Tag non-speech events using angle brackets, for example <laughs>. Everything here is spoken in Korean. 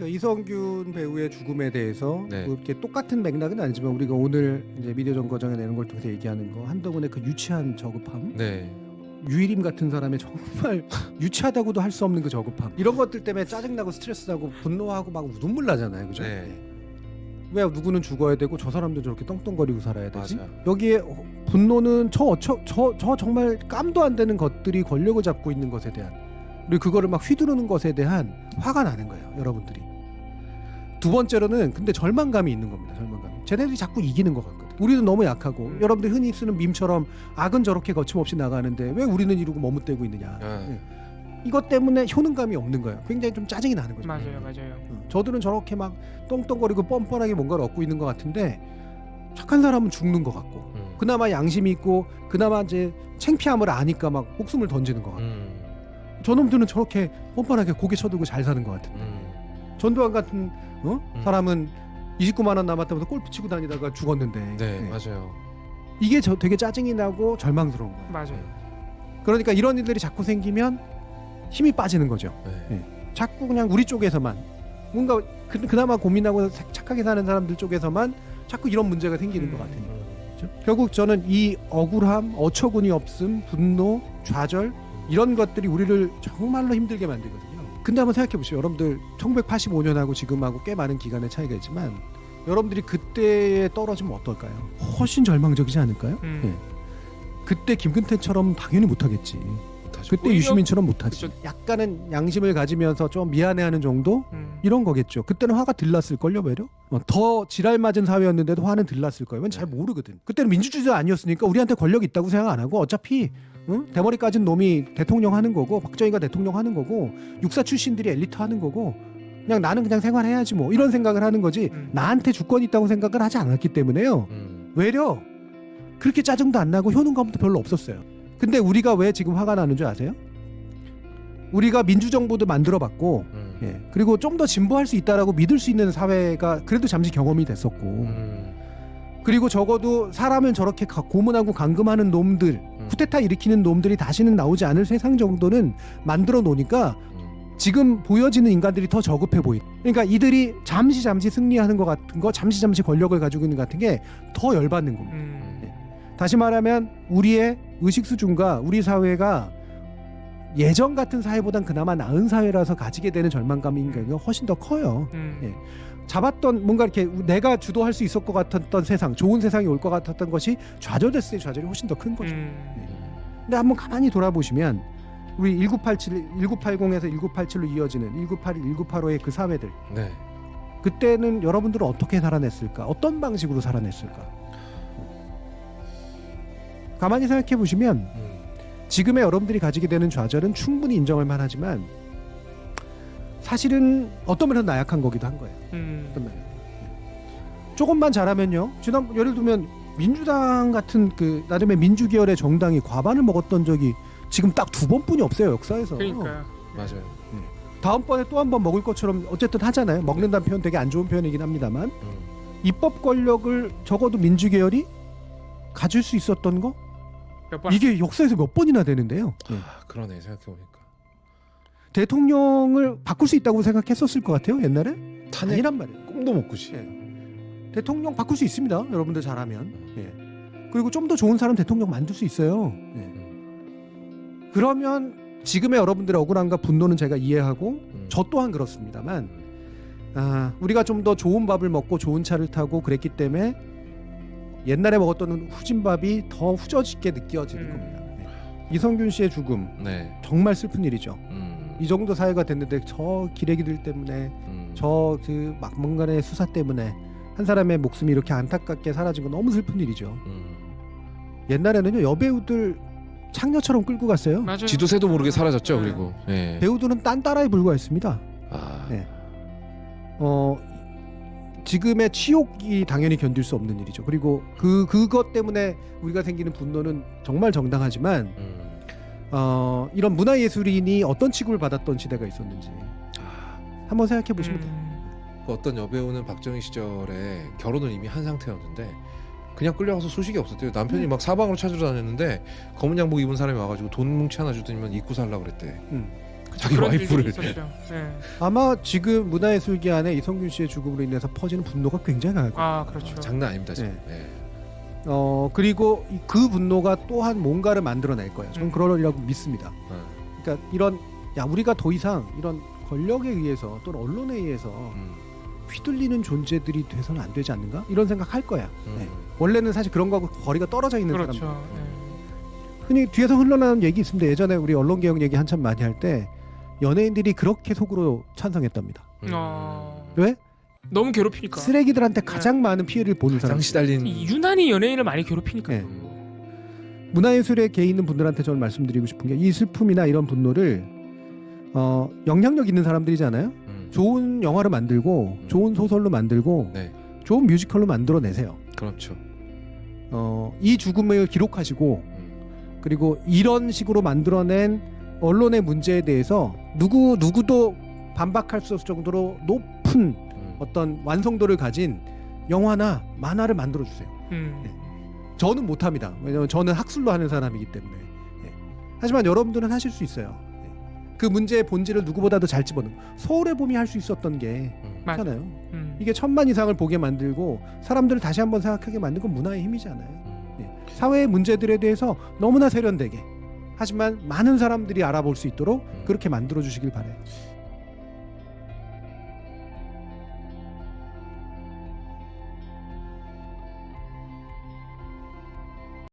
그러니까 이성균 배우의 죽음에 대해서 네. 뭐 이렇게 똑같은 맥락은 아니지만 우리가 오늘 이제 미디어 정거장에 내는 걸 통해서 얘기하는 거 한동훈의 그 유치한 저급함, 네. 유일임 같은 사람의 정말 <laughs> 유치하다고도 할 수 없는 그 저급함 이런 것들 때문에 짜증나고 스트레스나고 분노하고 막 눈물 나잖아요, 그죠? 네. 왜 누구는 죽어야 되고 저 사람도 저렇게 떵떵거리고 살아야 되지? 맞아. 여기에 분노는 저, 저, 저, 저 정말 깜도 안 되는 것들이 권력을 잡고 있는 것에 대한 그리고 그거를 막 휘두르는 것에 대한 화가 나는 거예요 여러분들이 두 번째로는 근데 절망감이 있는 겁니다 절망감이 쟤네들이 자꾸 이기는 것 같거든 우리는 너무 약하고 음. 여러분들 흔히 쓰는 밈처럼 악은 저렇게 거침없이 나가는데 왜 우리는 이러고 머뭇대고 있느냐 아. 예. 이것 때문에 효능감이 없는 거예요 굉장히 좀 짜증이 나는 거죠 맞아요, 맞아요. 어, 저들은 저렇게 막 떵떵거리고 뻔뻔하게 뭔가를 얻고 있는 것 같은데 착한 사람은 죽는 것 같고 음. 그나마 양심이 있고 그나마 이제 창피함을 아니까 막 목숨을 던지는 것 같고 음. 저놈들은 저렇게 뻔뻔하게 고개 쳐들고 잘 사는 것 같은데 음. 전두환 같은 어? 음. 사람은 29만 원 남았다면서 골프 치고 다니다가 죽었는데 네, 네. 맞아요. 이게 저 되게 짜증이 나고 절망스러운 거예요 맞아요. 그러니까 이런 일들이 자꾸 생기면 힘이 빠지는 거죠 네. 네. 자꾸 그냥 우리 쪽에서만 뭔가 그, 그나마 고민하고 사- 착하게 사는 사람들 쪽에서만 자꾸 이런 문제가 생기는 것 같으니 음. 그렇죠? 결국 저는 이 억울함, 어처구니 없음, 분노, 좌절 이런 것들이 우리를 정말로 힘들게 만들거든요. 근데 한번 생각해 보세요. 여러분들 1985년하고 지금하고 꽤 많은 기간의 차이가 있지만 여러분들이 그때에 떨어지면 어떨까요? 훨씬 절망적이지 않을까요? 음. 예. 그때 김근태처럼 당연히 못하겠지. 그때 오히려- 유시민처럼 못하지. 그쵸. 약간은 양심을 가지면서 좀 미안해하는 정도 음. 이런 거겠죠. 그때는 화가 들났을 걸요, 외려. 어, 더 지랄 맞은 사회였는데도 화는 들났을 거예요. 왠잘 네. 모르거든. 그때는 민주주의가 아니었으니까 우리한테 권력 있다고 생각 안 하고 어차피 응? 대머리 까진 놈이 대통령 하는 거고 박정희가 대통령 하는 거고 육사 출신들이 엘리트 하는 거고 그냥 나는 그냥 생활해야지 뭐 이런 생각을 하는 거지 음. 나한테 주권 있다고 생각을 하지 않았기 때문에요. 음. 외려 그렇게 짜증도 안 나고 효능감도 별로 없었어요. 근데 우리가 왜 지금 화가 나는 줄 아세요? 우리가 민주정부도 만들어봤고 음. 예. 그리고 좀 더 진보할 수 있다라고 믿을 수 있는 사회가 그래도 잠시 경험이 됐었고 음. 그리고 적어도 사람을 저렇게 가- 고문하고 감금하는 놈들 음. 쿠데타 일으키는 놈들이 다시는 나오지 않을 세상 정도는 만들어 놓으니까 음. 지금 보여지는 인간들이 더 저급해 보인. 그러니까 이들이 잠시 잠시 승리하는 것 같은 거, 잠시 잠시 권력을 가지고 있는 것 같은 게 더 열받는 겁니다. 음. 다시 말하면 우리의 의식 수준과 우리 사회가 예전 같은 사회보단 그나마 나은 사회라서 가지게 되는 절망감인 경우가 훨씬 더 커요. 음. 예. 잡았던 뭔가 이렇게 내가 주도할 수 있을 것 같았던 세상, 좋은 세상이 올 것 같았던 것이 좌절됐을 때 좌절이 훨씬 더 큰 거죠. 음. 근데 한번 가만히 돌아보시면 우리 1987, 1980에서 1987로 이어지는 1981, 1985의 그 사회들 네. 그때는 여러분들은 어떻게 살아냈을까? 어떤 방식으로 살아냈을까? 가만히 생각해 보시면 음. 지금의 여러분들이 가지게 되는 좌절은 충분히 인정할 만하지만 사실은 어떤 면에서 나약한 거기도 한 거예요. 음. 어떤 면에. 조금만 잘하면요. 지난 예를 들면 민주당 같은 그 나름의 민주계열의 정당이 과반을 먹었던 적이 지금 딱 두 번뿐이 없어요 역사에서. 그러니까요. 맞아요. 다음번에 또 한 번 먹을 것처럼 어쨌든 하잖아요. 먹는다는 표현 되게 안 좋은 표현이긴 합니다만 음. 입법 권력을 적어도 민주계열이 가질 수 있었던 거 몇 번? 이게 역사에서 몇 번이나 되는데요. 아, 그러네 생각해 보니까. 대통령을 바꿀 수 있다고 생각했었을 것 같아요 옛날에 탄핵 아니란 말이에요. 꿈도 못 꾸지. 예. 대통령 바꿀 수 있습니다. 여러분들 잘하면. 예. 그리고 좀 더 좋은 사람 대통령 만들 수 있어요. 예. 그러면 지금의 여러분들의 억울함과 분노는 제가 이해하고 음. 저 또한 그렇습니다만 아, 우리가 좀 더 좋은 밥을 먹고 좋은 차를 타고 그랬기 때문에 옛날에 먹었던 후진밥이 더 후져지게 느껴지는 음. 겁니다. 예. 이성균 씨의 죽음 네. 정말 슬픈 일이죠. 음. 이 정도 사회가 됐는데 저 기레기들 때문에 음. 저그 막문간의 수사 때문에 한 사람의 목숨이 이렇게 안타깝게 사라진 건 너무 슬픈 일이죠. 음. 옛날에는요 여배우들 창녀처럼 끌고 갔어요. 맞아요. 지도새도 모르게 사라졌죠. 네. 그리고. 예. 배우들은 딴 따라에 불과했습니다. 아. 네. 어 지금의 치욕이 당연히 견딜 수 없는 일이죠. 그리고 그 그것 때문에 우리가 생기는 분노는 정말 정당하지만 음. 어 이런 문화 예술인이 어떤 취급을 받았던 시대가 있었는지 아. 한번 생각해 보시면 돼요. 음. 그 어떤 여배우는 박정희 시절에 결혼을 이미 한 상태였는데 그냥 끌려가서 소식이 없었대요. 남편이 음. 막 사방으로 찾으러 다녔는데 검은 양복 입은 사람이 와가지고 돈 뭉치 하나 주더니만 입고 살라 그랬대. 음. 자기 그런 와이프를. 일들이 있었죠. 예. 아마 지금 문화예술계 안에 이성균 씨의 죽음으로 인해서 퍼지는 분노가 굉장히 강할 거예요. 아 그렇죠. 장난 아닙니다 지금. 네. 어 그리고 이- 그 분노가 또한 뭔가를 만들어낼 거예요. 저는 음. 그러리라고 믿습니다. 네. 그러니까 이런 야 우리가 더 이상 이런 권력에 의해서 또는 언론에 의해서 음. 휘둘리는 존재들이 돼서는 안 되지 않는가 이런 생각 할 거야. 음. 네. 원래는 사실 그런 거하고 거리가 떨어져 있는 사람들. 그렇죠. 흔히 뒤에서 흘러나오는 얘기 있습니다. 예전에 우리 언론 개혁 얘기 한참 많이 할 때 연예인들이 그렇게 속으로 찬성했답니다. 예. 어... 왜? 너무 괴롭히니까. 쓰레기들한테 가장 많은 피해를 보는 사람. 가장 시달린. 이 유난히 연예인을 많이 괴롭히니까. 네. 문화예술에 개 있는 분들한테 저는 말씀드리고 싶은 게 이 슬픔이나 이런 분노를 어, 영향력 있는 사람들이잖아요. 음. 좋은 영화를 만들고 음. 좋은 소설로 만들고 네. 좋은 뮤지컬로 만들어내세요. 그렇죠. 어, 이 죽음을 기록하시고 음. 그리고 이런 식으로 만들어낸 언론의 문제에 대해서 누구 누구도 반박할 수 없을 정도로 높은 음. 어떤 완성도를 가진 영화나 만화를 만들어 주세요. 음. 네. 저는 못합니다. 왜냐하면 저는 학술로 하는 사람이기 때문에. 네. 하지만 여러분들은 하실 수 있어요. 네. 그 문제의 본질을 누구보다도 잘 집어넣는. 서울의 봄이 할 수 있었던 게 음. 있잖아요. 음. 이게 천만 이상을 보게 만들고 사람들을 다시 한번 생각하게 만든 건 문화의 힘이잖아요. 음. 네. 사회의 문제들에 대해서 너무나 세련되게 하지만 많은 사람들이 알아볼 수 있도록 음. 그렇게 만들어 주시길 바래요.